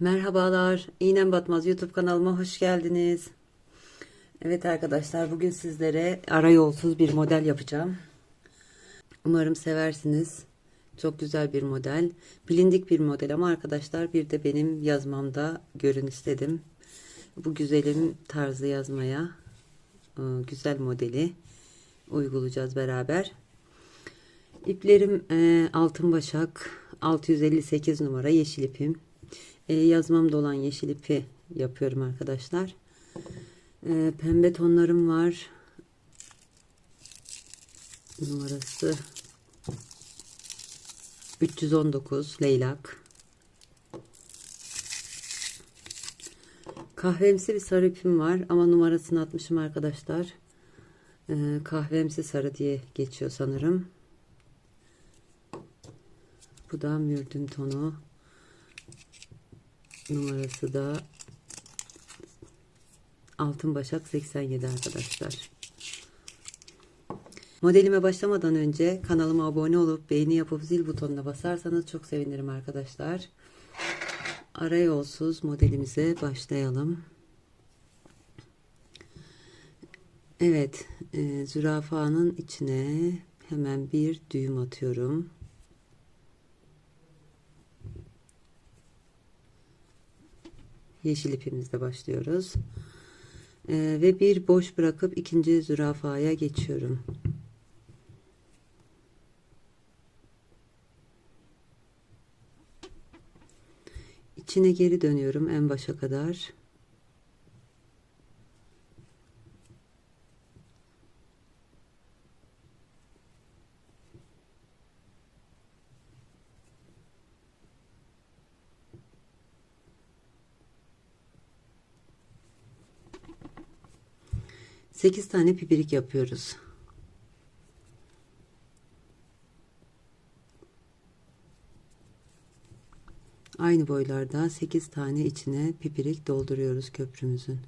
Merhabalar, İğnem Batmaz YouTube kanalıma hoş geldiniz. Evet arkadaşlar, bugün sizlere arayolsuz bir model yapacağım. Umarım seversiniz. Çok güzel bir model. Bilindik bir model ama arkadaşlar bir de benim yazmamda görün istedim. Bu güzelim tarzı yazmaya e, güzel modeli uygulayacağız beraber. İplerim e, altın başak 658 numara yeşil ipim. E, yazmamda olan yeşil ipi yapıyorum arkadaşlar. E, pembe tonlarım var. Numarası 319 leylak. Kahvemsi bir sarı ipim var ama numarasını atmışım arkadaşlar. E, kahvemsi sarı diye geçiyor sanırım. Bu da mürdüm tonu. Numarası da Altın Başak 87 arkadaşlar. Modelime başlamadan önce kanalıma abone olup beğeni yapıp zil butonuna basarsanız çok sevinirim arkadaşlar. Arayolsuz modelimize başlayalım. Evet, e, zürafanın içine hemen bir düğüm atıyorum. Yeşil ipimizle başlıyoruz. Ee, ve bir boş bırakıp ikinci zürafaya geçiyorum. İçine geri dönüyorum en başa kadar. Sekiz tane pipirik yapıyoruz. Aynı boylarda 8 tane içine pipirik dolduruyoruz köprümüzün.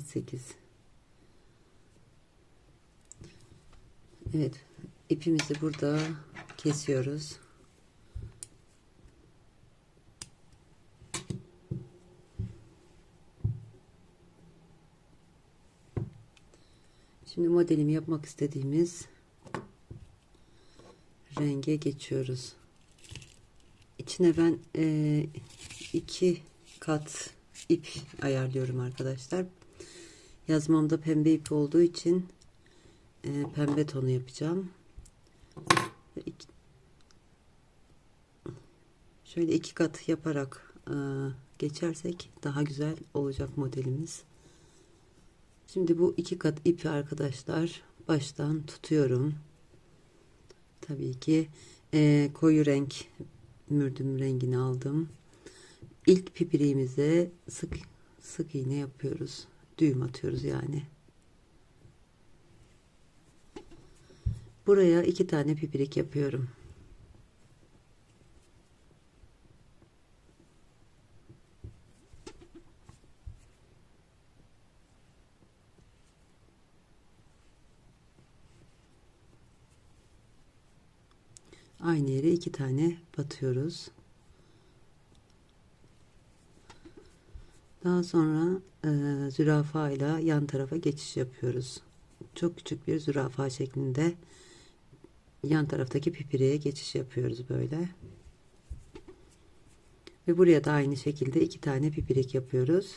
8 Evet ipimizi burada kesiyoruz. Şimdi modelimi yapmak istediğimiz renge geçiyoruz. İçine ben e, iki kat ip ayarlıyorum arkadaşlar. Yazmamda pembe ip olduğu için e, pembe tonu yapacağım. Şöyle iki kat yaparak e, geçersek daha güzel olacak modelimiz. Şimdi bu iki kat ipi arkadaşlar baştan tutuyorum. Tabii ki e, koyu renk mürdüm rengini aldım. İlk pipiriğimize sık sık iğne yapıyoruz. Düğüm atıyoruz yani. Buraya iki tane pipirik yapıyorum. Aynı yere iki tane batıyoruz. Daha sonra e, zürafa ile yan tarafa geçiş yapıyoruz. Çok küçük bir zürafa şeklinde yan taraftaki pipiriye geçiş yapıyoruz böyle. Ve buraya da aynı şekilde iki tane pipirik yapıyoruz.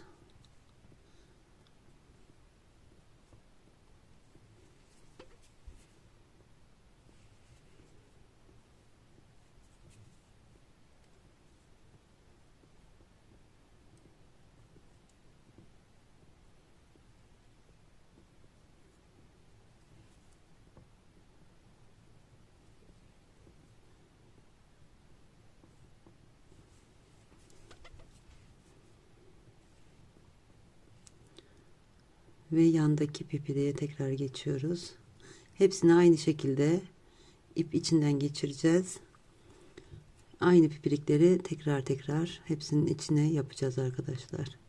Ve yandaki pipiliğe tekrar geçiyoruz. Hepsini aynı şekilde ip içinden geçireceğiz. Aynı pipirikleri tekrar tekrar hepsinin içine yapacağız arkadaşlar.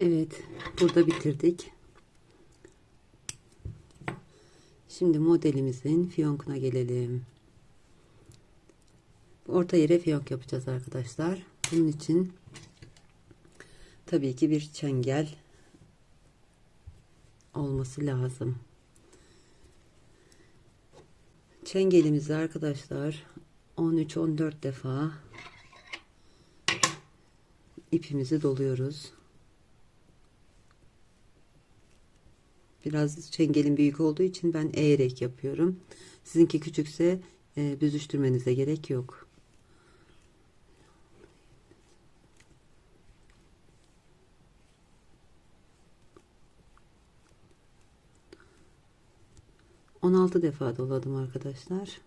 Evet, burada bitirdik. Şimdi modelimizin fiyonkuna gelelim. Orta yere fiyonk yapacağız arkadaşlar. Bunun için tabii ki bir çengel olması lazım. Çengelimizi arkadaşlar 13-14 defa ipimizi doluyoruz. Biraz çengelin büyük olduğu için ben eğerek yapıyorum. Sizinki küçükse e, büzüştürmenize gerek yok. 16 defa doladım arkadaşlar.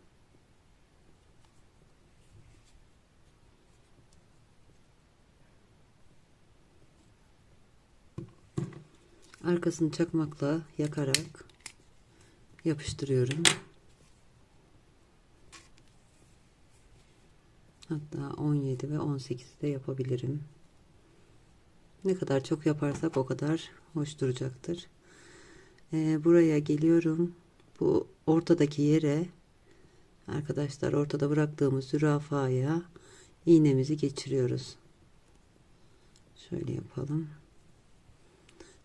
Arkasını çakmakla yakarak yapıştırıyorum. Hatta 17 ve 18 de yapabilirim. Ne kadar çok yaparsak o kadar hoş duracaktır. Ee, buraya geliyorum. Bu ortadaki yere arkadaşlar ortada bıraktığımız zürafaya iğnemizi geçiriyoruz. Şöyle yapalım.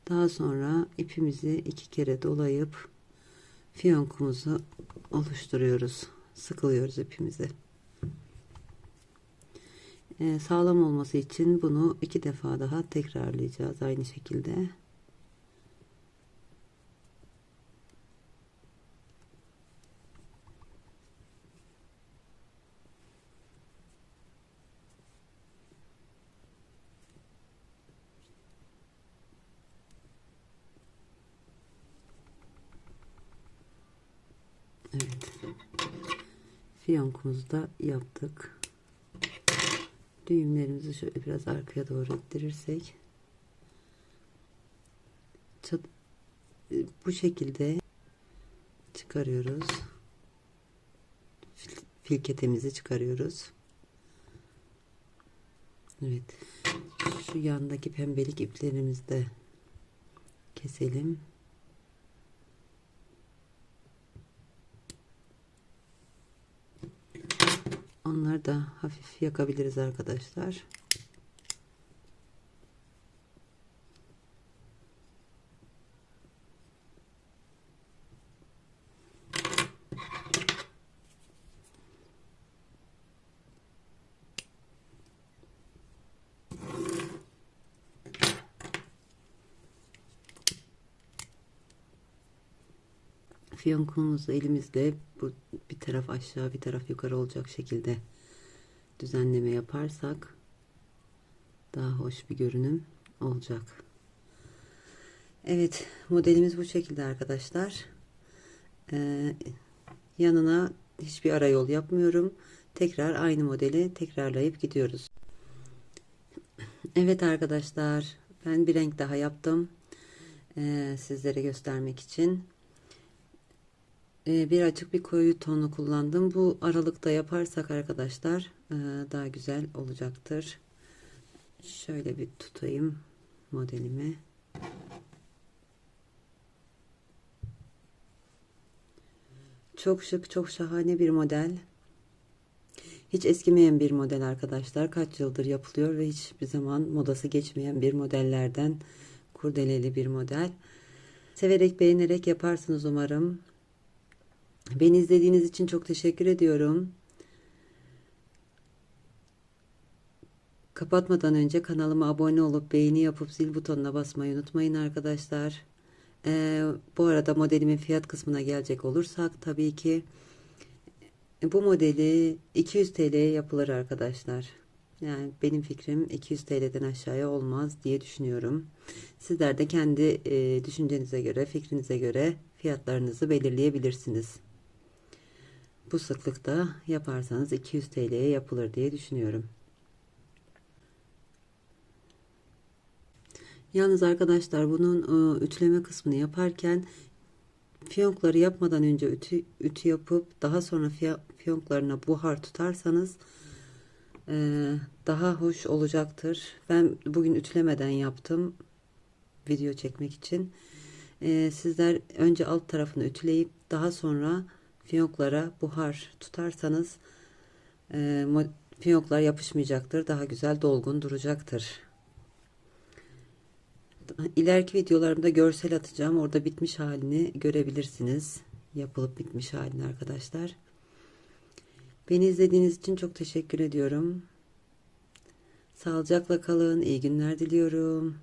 Daha sonra ipimizi iki kere dolayıp fiyonkumuzu oluşturuyoruz. Sıkılıyoruz ipimizi. Ee, sağlam olması için bunu iki defa daha tekrarlayacağız aynı şekilde. Evet. Fiyonkumuzu da yaptık. Düğümlerimizi şöyle biraz arkaya doğru ittirirsek çat, bu şekilde çıkarıyoruz. Fil, filketemizi çıkarıyoruz. Evet. Şu yandaki pembelik iplerimizi de keselim. Onları da hafif yakabiliriz arkadaşlar. Fiyonkumuzu elimizle bu bir taraf aşağı bir taraf yukarı olacak şekilde düzenleme yaparsak daha hoş bir görünüm olacak. Evet modelimiz bu şekilde arkadaşlar. Ee, yanına hiçbir ara yol yapmıyorum. Tekrar aynı modeli tekrarlayıp gidiyoruz. Evet arkadaşlar ben bir renk daha yaptım. Ee, sizlere göstermek için. Ee, bir açık bir koyu tonu kullandım. Bu aralıkta yaparsak arkadaşlar e, daha güzel olacaktır. Şöyle bir tutayım modelimi. Çok şık, çok şahane bir model. Hiç eskimeyen bir model arkadaşlar. Kaç yıldır yapılıyor ve hiçbir zaman modası geçmeyen bir modellerden kurdeleli bir model. Severek beğenerek yaparsınız umarım. Beni izlediğiniz için çok teşekkür ediyorum. Kapatmadan önce kanalıma abone olup beğeni yapıp zil butonuna basmayı unutmayın arkadaşlar. Ee, bu arada modelimin fiyat kısmına gelecek olursak tabii ki bu modeli 200 TL'ye yapılır arkadaşlar. Yani benim fikrim 200 TL'den aşağıya olmaz diye düşünüyorum. Sizler de kendi e, düşüncenize göre, fikrinize göre fiyatlarınızı belirleyebilirsiniz. Bu sıklıkta yaparsanız 200 TL'ye yapılır diye düşünüyorum. Yalnız arkadaşlar bunun e, ütüleme kısmını yaparken fiyonkları yapmadan önce ütü, ütü yapıp daha sonra fiyonklarına buhar tutarsanız e, daha hoş olacaktır. Ben bugün ütülemeden yaptım video çekmek için. E, sizler önce alt tarafını ütüleyip daha sonra fiyonklara buhar tutarsanız e, fiyonklar yapışmayacaktır. Daha güzel dolgun duracaktır. İleriki videolarımda görsel atacağım. Orada bitmiş halini görebilirsiniz. Yapılıp bitmiş halini arkadaşlar. Beni izlediğiniz için çok teşekkür ediyorum. Sağlıcakla kalın. İyi günler diliyorum.